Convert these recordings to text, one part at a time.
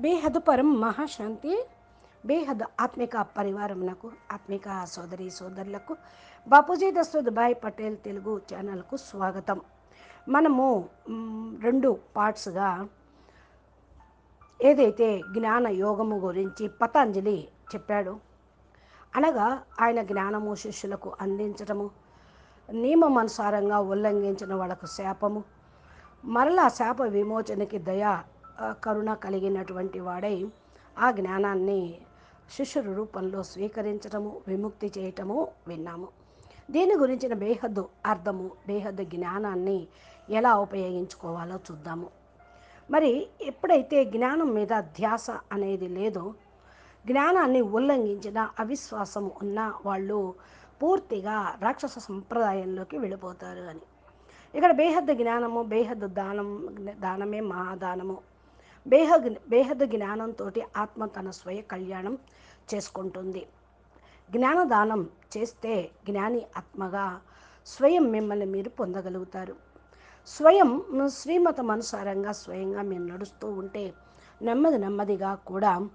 బేహద్ పరం మహాశాంతి బేహద్ ఆత్మిక పరివారమునకు ఆత్మిక సోదరి సోదరులకు బాపూజీ దశరథ్ భాయ్ పటేల్ తెలుగు ఛానల్కు స్వాగతం. మనము రెండు పార్ట్స్గా ఏదైతే జ్ఞాన యోగము గురించి పతంజలి చెప్పాడో అనగా ఆయన జ్ఞానము శిష్యులకు అందించటము నియమం అనుసారంగా ఉల్లంఘించిన వాళ్ళకు శాపము మరలా శాప విమోచనకి దయ కరుణ కలిగినటువంటి వాడై ఆ జ్ఞానాన్ని శిష్యుల రూపంలో స్వీకరించటము విముక్తి చేయటము విన్నాము. దీని గురించిన బేహద్దు అర్థము బేహద్దు జ్ఞానాన్ని ఎలా ఉపయోగించుకోవాలో చూద్దాము. మరి ఎప్పుడైతే జ్ఞానం మీద ధ్యాస అనేది లేదో జ్ఞానాన్ని ఉల్లంఘించిన అవిశ్వాసం ఉన్న వాళ్ళు పూర్తిగా రాక్షస సంప్రదాయంలోకి వెళ్ళిపోతారు అని. ఇక్కడ బేహద్దు జ్ఞానము బేహద్దు దానం దానమే మహాదానము. బేహద్ బేహద జ్ఞానంతో ఆత్మ తన స్వయ కళ్యాణం చేసుకుంటుంది. జ్ఞానదానం చేస్తే జ్ఞాని ఆత్మగా స్వయం మిమ్మల్ని మీరు పొందగలుగుతారు. స్వయం శ్రీమతం అనుసారంగా స్వయంగా మేము నడుస్తూ ఉంటే నెమ్మది నెమ్మదిగా కూడా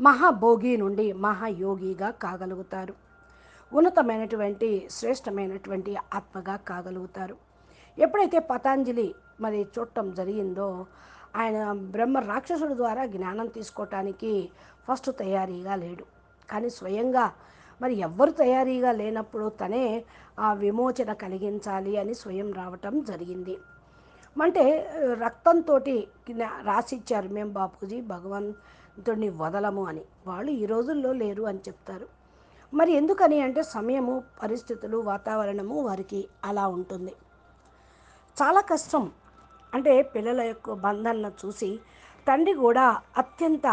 మహాభోగి నుండి మహాయోగిగా కాగలుగుతారు. ఉన్నతమైనటువంటి శ్రేష్టమైనటువంటి ఆత్మగా కాగలుగుతారు. ఎప్పుడైతే పతాంజలి మరి చూడటం జరిగిందో ఆయన బ్రహ్మ రాక్షసుడి ద్వారా జ్ఞానం తీసుకోవటానికి ఫస్ట్ తయారీగా లేడు. కానీ స్వయంగా మరి ఎవ్వరు తయారీగా లేనప్పుడు తనే ఆ విమోచన కలిగించాలి అని స్వయం రావటం జరిగింది. అంటే రక్తంతో రాసిచ్చారు మేము బాపూజీ భగవంతుడిని వదలము అని. వాళ్ళు ఈ రోజుల్లో లేరు అని చెప్తారు. మరి ఎందుకని అంటే సమయము పరిస్థితులు వాతావరణము వారికి అలా ఉంటుంది. చాలా కష్టం. అంటే పిల్లల యొక్క బంధాలను చూసి తండ్రి కూడా అత్యంత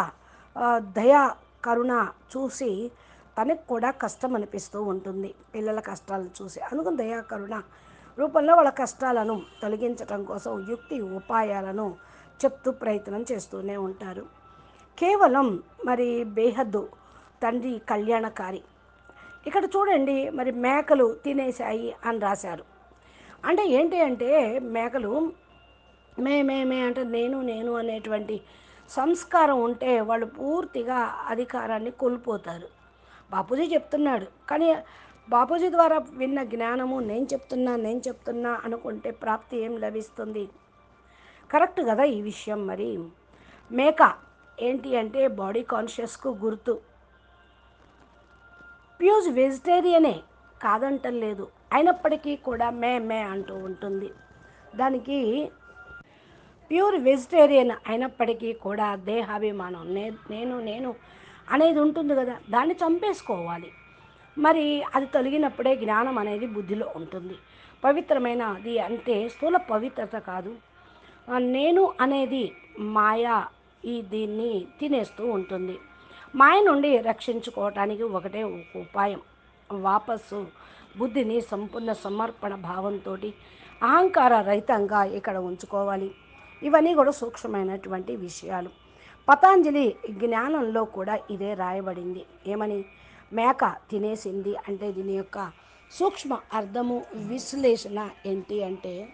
దయా కరుణ చూసి తనకు కూడా కష్టం అనిపిస్తూ ఉంటుంది. పిల్లల కష్టాలను చూసి అందుకని దయా కరుణ రూపంలో వాళ్ళ కష్టాలను తొలగించడం కోసం యుక్తి ఉపాయాలను చెప్తూ ప్రయత్నం చేస్తూనే ఉంటారు. కేవలం మరి బేహద్దు తండ్రి కళ్యాణకారి. ఇక్కడ చూడండి మరి మేకలు తినేశాయి అని రాశారు. అంటే ఏంటి అంటే మేకలు మే మే మే అంటే నేను నేను అనేటువంటి సంస్కారం ఉంటే వాళ్ళు పూర్తిగా అధికారాన్ని కోల్పోతారు. బాపూజీ చెప్తున్నాడు. కానీ బాపూజీ ద్వారా విన్న జ్ఞానము నేను చెప్తున్నా నేను చెప్తున్నా అనుకుంటే ప్రాప్తి ఏం లభిస్తుంది? కరెక్ట్ కదా ఈ విషయం మరి. మేక ఏంటి అంటే బాడీ కాన్షియస్కు గుర్తు. ప్యూజ్ వెజిటేరియనే కాదంటలేదు. అయినప్పటికీ కూడా మే మే అంటూ ఉంటుంది. దానికి ప్యూర్ వెజిటేరియన్ అయినప్పటికీ కూడా దేహాభిమానం నే నేను నేను అనేది ఉంటుంది కదా దాన్ని చంపేసుకోవాలి. మరి అది తొలగినప్పుడే జ్ఞానం అనేది బుద్ధిలో ఉంటుంది. పవిత్రమైన అది అంటే స్థూల పవిత్రత కాదు. నేను అనేది మాయా ఈ దీన్ని తినేస్తూ ఉంటుంది. మాయ నుండి రక్షించుకోవటానికి ఒకటే ఉపాయం. వాపస్సు బుద్ధిని సంపూర్ణ సమర్పణ భావంతో అహంకార రహితంగా ఇక్కడ ఉంచుకోవాలి. ఇవన్నీ కూడా సూక్ష్మమైనటువంటి విషయాలు. పతాంజలి జ్ఞానంలో కూడా ఇదే రాయబడింది. ఏమని? మేక తినేసింది అంటే దీని యొక్క సూక్ష్మ అర్థము విశ్లేషణ ఏంటి అంటే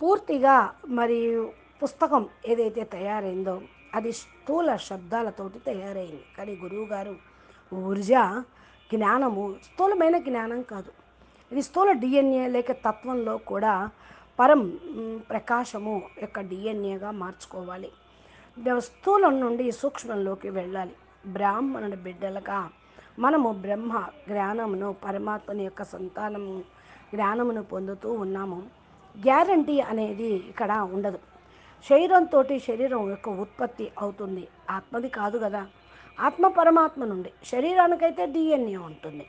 పూర్తిగా మరి పుస్తకం ఏదైతే తయారైందో అది స్థూల శబ్దాలతోటి తయారైంది. కానీ గురువుగారు ఊర్జ జ్ఞానము స్థూలమైన జ్ఞానం కాదు. ఇది స్థూల డిఎన్ఏ లేక తత్వంలో కూడా పరం ప్రకాశము యొక్క డిఎన్ఏగా మార్చుకోవాలి. వస్తువుల నుండి సూక్ష్మంలోకి వెళ్ళాలి. బ్రాహ్మణుడి బిడ్డలుగా మనము బ్రహ్మ జ్ఞానమును పరమాత్మని యొక్క సంతానము జ్ఞానమును పొందుతూ ఉన్నాము. గ్యారంటీ అనేది ఇక్కడ ఉండదు. శరీరంతో శరీరం యొక్క ఉత్పత్తి అవుతుంది. ఆత్మది కాదు కదా. ఆత్మ పరమాత్మ నుండి శరీరానికైతే డిఎన్ఏ ఉంటుంది.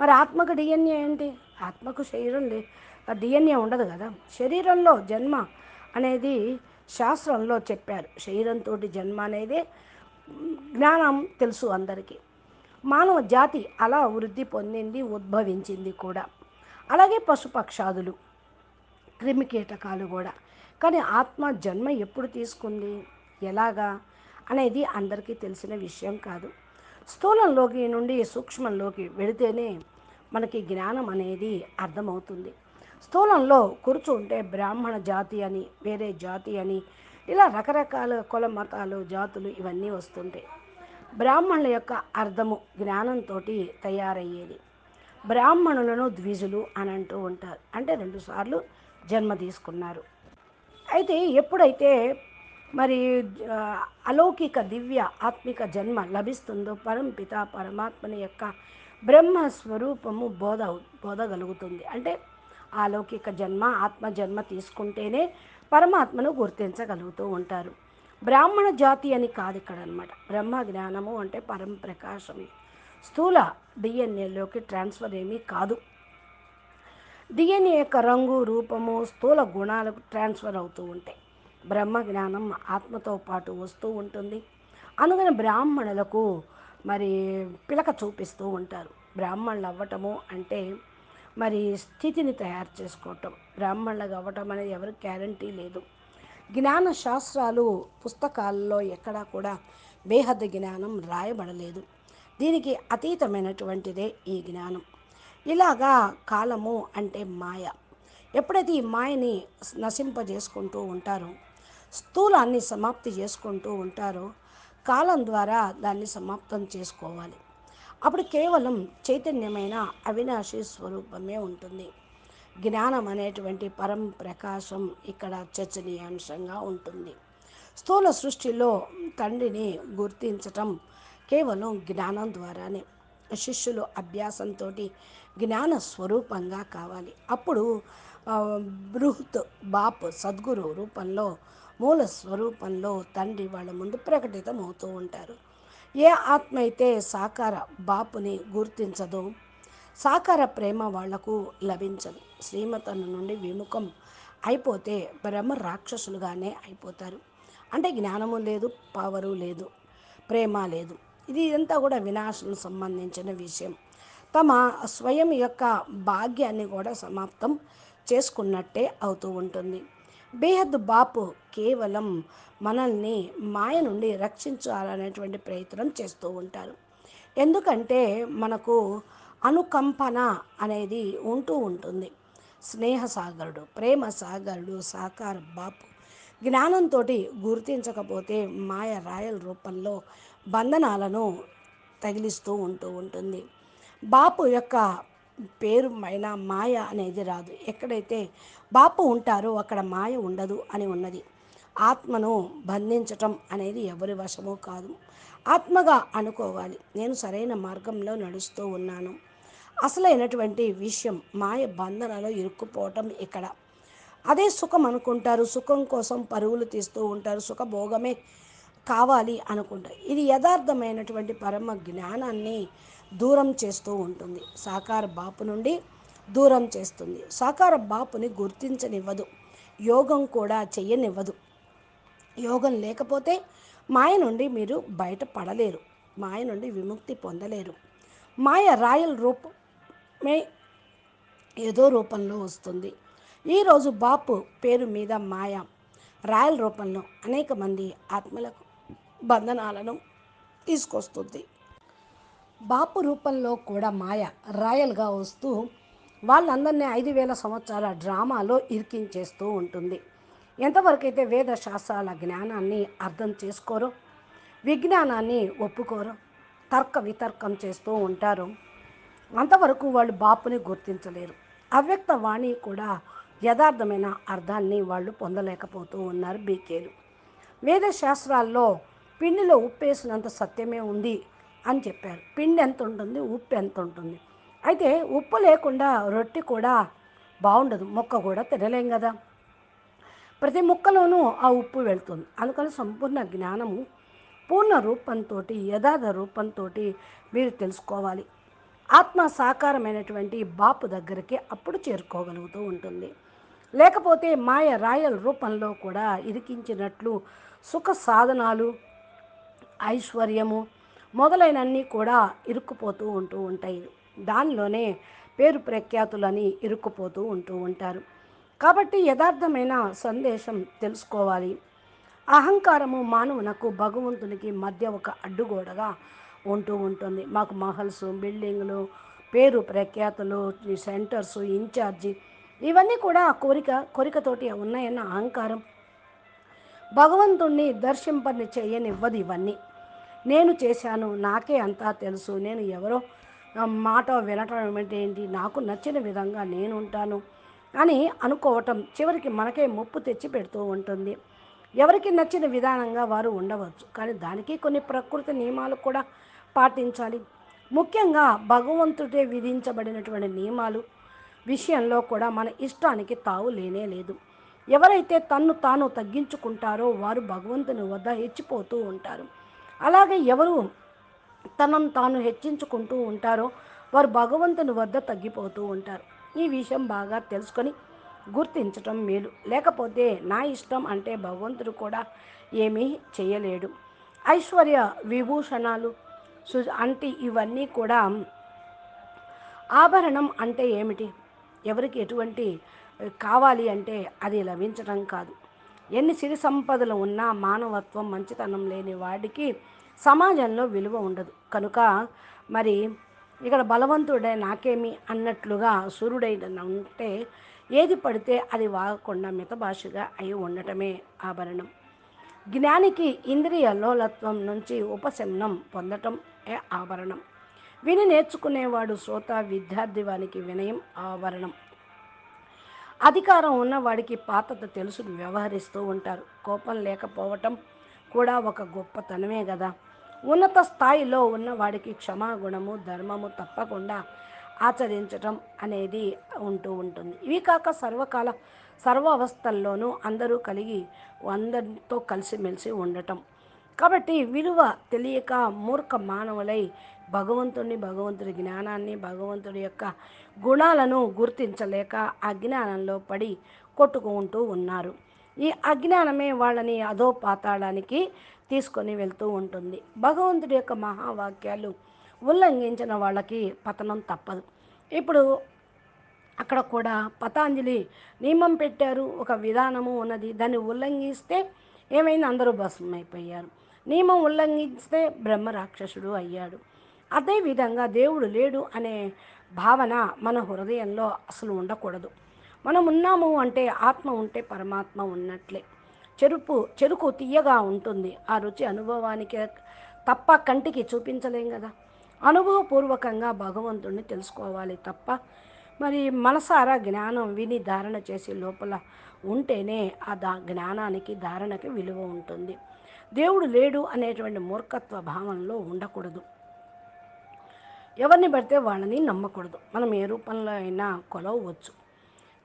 మరి ఆత్మకు డిఎన్ఏ ఏంటి? ఆత్మకు శరీరం లే డిఎన్ఏ ఉండదు కదా. శరీరంలో జన్మ అనేది శాస్త్రంలో చెప్పారు. శరీరంతో జన్మ అనేది జ్ఞానం తెలుసు అందరికీ. మానవ జాతి అలా వృద్ధి పొందింది ఉద్భవించింది కూడా. అలాగే పశుపక్షాదులు క్రిమి కీటకాలు కూడా. కానీ ఆత్మ జన్మ ఎప్పుడు తీసుకుంది? ఎలాగా? అనేది అందరికీ తెలిసిన విషయం కాదు. స్థూలంలోకి నుండి సూక్ష్మంలోకి వెళితేనే మనకి జ్ఞానం అనేది అర్థమవుతుంది. స్థూలంలో కూర్చుంటే బ్రాహ్మణ జాతి అని వేరే జాతి అని ఇలా రకరకాల కుల మతాలు జాతులు ఇవన్నీ వస్తుంటాయి బ్రాహ్మణుల యొక్క అర్థము జ్ఞానంతో తయారయ్యేది. బ్రాహ్మణులను ద్విజులు అని అంటూ ఉంటారు. అంటే రెండుసార్లు జన్మ తీసుకున్నారు. అయితే ఎప్పుడైతే మరి అలౌకిక దివ్య ఆత్మిక జన్మ లభిస్తుందో పరంపిత పరమాత్మని యొక్క బ్రహ్మ స్వరూపము బోధ బోధగలుగుతుంది. అంటే అలౌకిక జన్మ ఆత్మ జన్మ తీసుకుంటేనే పరమాత్మను గుర్తించగలుగుతూ ఉంటారు. బ్రాహ్మణ జాతి అని కాదు ఇక్కడ అనమాట బ్రహ్మ జ్ఞానము అంటే పరం ప్రకాశం స్థూల డిఎన్ఏలోకి ట్రాన్స్ఫర్ ఏమీ కాదు. డిఎన్ఏ యొక్క రంగు రూపము స్థూల గుణాలకు ట్రాన్స్ఫర్ అవుతూ ఉంటాయి. బ్రహ్మ జ్ఞానం ఆత్మతో పాటు వస్తూ ఉంటుంది. అందుకని బ్రాహ్మణులకు మరి పిలక చూపిస్తూ ఉంటారు. బ్రాహ్మణులు అవ్వటము అంటే మరి స్థితిని తయారు చేసుకోవటం బ్రాహ్మణులుగా అవ్వటం అనేది ఎవరికి గ్యారంటీ లేదు. జ్ఞాన శాస్త్రాలు పుస్తకాల్లో ఎక్కడా కూడా బేహద జ్ఞానం రాయబడలేదు. దీనికి అతీతమైనటువంటిదే ఈ జ్ఞానం. ఇలాగా కాలము అంటే మాయ. ఎప్పుడైతే ఈ మాయని నశింపజేసుకుంటూ ఉంటారో స్థూలాన్ని సమాప్తి చేసుకుంటూ ఉంటారో కాలం ద్వారా దాన్ని సమాప్తం చేసుకోవాలి. అప్పుడు కేవలం చైతన్యమైన అవినాశి స్వరూపమే ఉంటుంది. జ్ఞానం అనేటువంటి పరం ప్రకాశం ఇక్కడ చర్చనీయాంశంగా ఉంటుంది. స్థూల సృష్టిలో తండ్రిని గుర్తించటం కేవలం జ్ఞానం ద్వారానే. శిష్యులు అభ్యాసంతో జ్ఞాన స్వరూపంగా కావాలి. అప్పుడు బృహత్ బాప్ సద్గురు రూపంలో మూల స్వరూపంలో తండ్రి వాళ్ళ ముందు ప్రకటితం అవుతూ ఉంటారు. ఏ ఆత్మ అయితే సాకార బాపుని గుర్తించదో సాకార ప్రేమ వాళ్ళకు లభించదు. శ్రీమతను నుండి విముఖం అయిపోతే బ్రహ్మ రాక్షసులుగానే అయిపోతారు. అంటే జ్ఞానము లేదు పవరు లేదు ప్రేమ లేదు. ఇది ఇదంతా కూడా వినాశం సంబంధించిన విషయం. తమ స్వయం యొక్క భాగ్యాన్ని కూడా సమాప్తం చేసుకున్నట్టే అవుతూ ఉంటుంది. బేహద్ బాపు కేవలం మనల్ని మాయ నుండి రక్షించాలనేటువంటి ప్రయత్నం చేస్తూ ఉంటారు. ఎందుకంటే మనకు అనుకంపన అనేది ఉంటూ ఉంటుంది. స్నేహ సాగరుడు ప్రేమ సాగరుడు సాకార బాపు జ్ఞానంతో గుర్తించకపోతే మాయ రాయల రూపంలో బంధనాలను తగిలిస్తూ ఉంటూ ఉంటుంది. బాపు యొక్క పేరు అయిన మాయ అనేది రాదు. ఎక్కడైతే బాపు ఉంటారో అక్కడ మాయ ఉండదు అని ఉన్నది. ఆత్మను బంధించటం అనేది ఎవరి వశమో కాదు. ఆత్మగా అనుకోవాలి. నేను సరైన మార్గంలో నడుస్తూ ఉన్నాను. అసలైనటువంటి విషయం మాయ బంధనలో ఇరుక్కుపోవటం ఇక్కడ. అదే సుఖం అనుకుంటారు. సుఖం కోసం పరుగులు తీస్తూ ఉంటారు. సుఖభోగమే కావాలి అనుకుంటారు. ఇది యథార్థమైనటువంటి పరమ జ్ఞానాన్ని దూరం చేస్తూ ఉంటుంది. సాకార బాపు నుండి దూరం చేస్తుంది. సాకార బాపుని గుర్తించనివ్వదు. యోగం కూడా చెయ్యనివ్వదు. యోగం లేకపోతే మాయ నుండి మీరు బయటపడలేరు. మాయ నుండి విముక్తి పొందలేరు. మాయ రాయల్ రూపమే ఏదో రూపంలో వస్తుంది. ఈరోజు బాపు పేరు మీద మాయ రాయల్ రూపంలో అనేక మంది ఆత్మలకు బంధనాలను తీసుకొస్తుంది. బాపు రూపంలో కూడా మాయ రాయల్గా వస్తూ వాళ్ళందరినీ ఐదు వేల సంవత్సరాల డ్రామాలో ఇరికించేస్తూ ఉంటుంది. ఎంతవరకైతే వేద శాస్త్రాల జ్ఞానాన్ని అర్థం చేసుకోరో విజ్ఞానాన్ని ఒప్పుకోరో తర్క వితర్కం చేస్తూ ఉంటారు అంతవరకు వాళ్ళు బాపుని గుర్తించలేరు. అవ్యక్త వాణి కూడా యథార్థమైన అర్థాన్ని వాళ్ళు పొందలేకపోతూ ఉన్నారు బీకేలు. వేద శాస్త్రాల్లో పిండిలో ఉప్పేసినంత సత్యమే ఉంది అని చెప్పారు. పిండి ఎంత ఉంటుంది ఉప్పు ఎంత ఉంటుంది అయితే ఉప్పు లేకుండా రొట్టె కూడా బాగుండదు. మొక్క కూడా తినలేం కదా. ప్రతి ముక్కలోనూ ఆ ఉప్పు వెళ్తుంది. అందుకని సంపూర్ణ జ్ఞానము పూర్ణ రూపంతో యథార్థ రూపంతో మీరు తెలుసుకోవాలి. ఆత్మ సాకారమైనటువంటి బాపు దగ్గరికి అప్పుడు చేరుకోగలుగుతూ ఉంటుంది. లేకపోతే మాయ రాయల రూపంలో కూడా ఇరికించినట్లు సుఖ సాధనాలు ఐశ్వర్యము మొదలైనన్నీ కూడా ఇరుక్కుపోతూ ఉంటూ ఉంటాయి. దానిలోనే పేరు ప్రఖ్యాతులని ఇరుక్కుపోతూ ఉంటూ ఉంటారు. కాబట్టి యథార్థమైన సందేశం తెలుసుకోవాలి. అహంకారము మానవునకు భగవంతునికి మధ్య ఒక అడ్డుగోడగా ఉంటూ ఉంటుంది. మాకు మహల్స్ బిల్డింగ్లు పేరు ప్రఖ్యాతులు సెంటర్స్ ఇన్ఛార్జి ఇవన్నీ కూడా కోరిక కోరికతోటి ఉన్నాయన్న అహంకారం భగవంతుణ్ణి దర్శింపని చేయనివ్వదు ఇవన్నీ. నేను చేశాను నాకే అంతా తెలుసు. నేను ఎవరో మాట వినటం ఏంటి? నాకు నచ్చిన విధంగా నేను ఉంటాను అని అనుకోవటం చివరికి మనకే ముప్పు తెచ్చి పెడుతూ ఉంటుంది. ఎవరికి నచ్చిన విధానంగా వారు ఉండవచ్చు కానీ దానికి కొన్ని ప్రకృతి నియమాలు కూడా పాటించాలి. ముఖ్యంగా భగవంతుడే విధించబడినటువంటి నియమాలు విషయంలో కూడా మన ఇష్టానికి తావు లేనే లేదు. ఎవరైతే తన్ను తాను తగ్గించుకుంటారో వారు భగవంతుని వద్ద హెచ్చిపోతూ ఉంటారు. అలాగే ఎవరు తనను తాను హెచ్చించుకుంటూ ఉంటారో వారు భగవంతుని వద్ద తగ్గిపోతూ ఉంటారు. ఈ విషయం బాగా తెలుసుకొని గుర్తించటం మేలు. లేకపోతే నా ఇష్టం అంటే భగవంతుడు కూడా ఏమీ చేయలేడు. ఐశ్వర్య విభూషణాలు సు అంటే ఇవన్నీ కూడా ఆభరణం అంటే ఏమిటి? ఎవరికి ఎటువంటి కావాలి అంటే అది లభించడం కాదు. ఎన్ని సిరి సంపదలు ఉన్నా మానవత్వం మంచితనం లేని వాడికి సమాజంలో విలువ ఉండదు. కనుక మరి ఇక్కడ బలవంతుడే నాకేమి అన్నట్లుగా సూర్యుడైన ఉంటే ఏది పడితే అది వాగకుండా మితభాషగా అయి ఉండటమే ఆభరణం. జ్ఞానికి ఇంద్రియ లోలత్వం నుంచి ఉపశమనం పొందటం ఏ ఆభరణం. విని నేర్చుకునేవాడు శ్రోత విద్యార్థి వానికి వినయం ఆభరణం. అధికారం ఉన్నవాడికి పాతత తెలుసు వ్యవహరిస్తూ ఉంటారు. కోపం లేకపోవటం కూడా ఒక గొప్పతనమే కదా ఉన్నత స్థాయిలో ఉన్నవాడికి క్షమాగుణము ధర్మము తప్పకుండా ఆచరించటం అనేది ఉంటూ ఉంటుంది. ఇవి కాక సర్వకాల సర్వ అవస్థల్లోనూ అందరూ కలిగి అందరితో కలిసిమెలిసి ఉండటం. కాబట్టి విలువ తెలియక మూర్ఖ మానవులై భగవంతుని భగవంతుడి జ్ఞానాన్ని భగవంతుడి యొక్క గుణాలను గుర్తించలేక అజ్ఞానంలో పడి కొట్టుకుంటూ ఉన్నారు. ఈ అజ్ఞానమే వాళ్ళని అధో పాతాళానికి తీసుకొని వెళ్తూ ఉంటుంది. భగవంతుడి యొక్క మహావాక్యాలు ఉల్లంఘించిన వాళ్ళకి పతనం తప్పదు. ఇప్పుడు అక్కడ కూడా పతాంజలి నియమం పెట్టారు. ఒక విధానము ఉన్నది. దాన్ని ఉల్లంఘిస్తే ఏమైంది అందరూ భస్మం అయిపోయారు నియమం ఉల్లంఘిస్తే బ్రహ్మ రాక్షసుడు అయ్యాడు. అదేవిధంగా దేవుడు లేడు అనే భావన మన హృదయంలో అసలు ఉండకూడదు. మనం ఉన్నాము అంటే ఆత్మ ఉంటే పరమాత్మ ఉన్నట్లే. చెరుపు చెరుకు తీయగా ఉంటుంది. ఆ రుచి అనుభవానికి తప్ప కంటికి చూపించలేం కదా. అనుభవపూర్వకంగా భగవంతుడిని తెలుసుకోవాలి తప్ప మరి మనసారా జ్ఞానం విని ధారణ చేసి లోపల ఉంటేనే ఆ దా జ్ఞానానికి ధారణకి విలువ ఉంటుంది. దేవుడు లేడు అనేటువంటి మూర్ఖత్వ భావనలో ఉండకూడదు. ఎవరిని పడితే వాళ్ళని నమ్మకూడదు. మనం ఏ రూపంలో అయినా కొలవచ్చు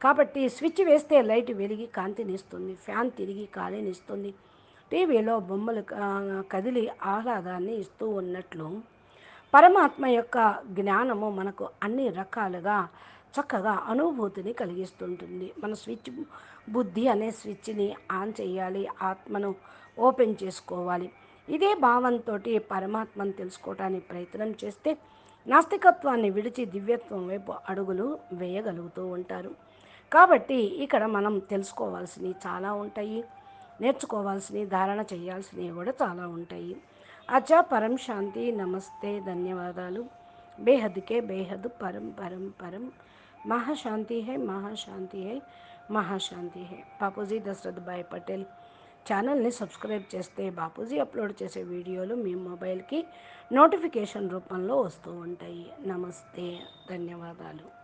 కాబట్టి స్విచ్ వేస్తే లైట్ వెలిగి కాంతినిస్తుంది ఫ్యాన్ తిరిగి కాలినిస్తుంది టీవీలో బొమ్మలు కదిలి ఆహ్లాదాన్ని ఇస్తూ ఉన్నట్లు పరమాత్మ యొక్క జ్ఞానము మనకు అన్ని రకాలుగా చక్కగా అనుభూతిని కలిగిస్తుంటుంది. మన స్విచ్ బుద్ధి అనే స్విచ్ని ఆన్ చేయాలి ఆత్మను ఓపెన్ చేసుకోవాలి. ఇదే భావంతో పరమాత్మను తెలుసుకోవటానికి ప్రయత్నం చేస్తే నాస్తికత్వాన్ని విడిచి దివ్యత్వం వైపు అడుగులు వేయగలుగుతూ ఉంటారు. కాబట్టి ఇక్కడ మనం తెలుసుకోవాల్సినవి చాలా ఉంటాయి. నేర్చుకోవాల్సినవి ధారణ చేయాల్సినవి కూడా చాలా ఉంటాయి. అచ్చా పరం శాంతి నమస్తే ధన్యవాదాలు. బేహద్కే బేహద్ పరం పరం పరం. మహాశాంతి హై మహాశాంతి హై మహాశాంతి హై. బాపూజీ దశరథ్ భాయ్ పటేల్. ఛానల్ని సబ్స్క్రైబ్ చేస్తే బాపూజీ అప్లోడ్ చేసే వీడియోలు మీ మొబైల్కి నోటిఫికేషన్ రూపంలో వస్తూ ఉంటాయి. నమస్తే. ధన్యవాదాలు.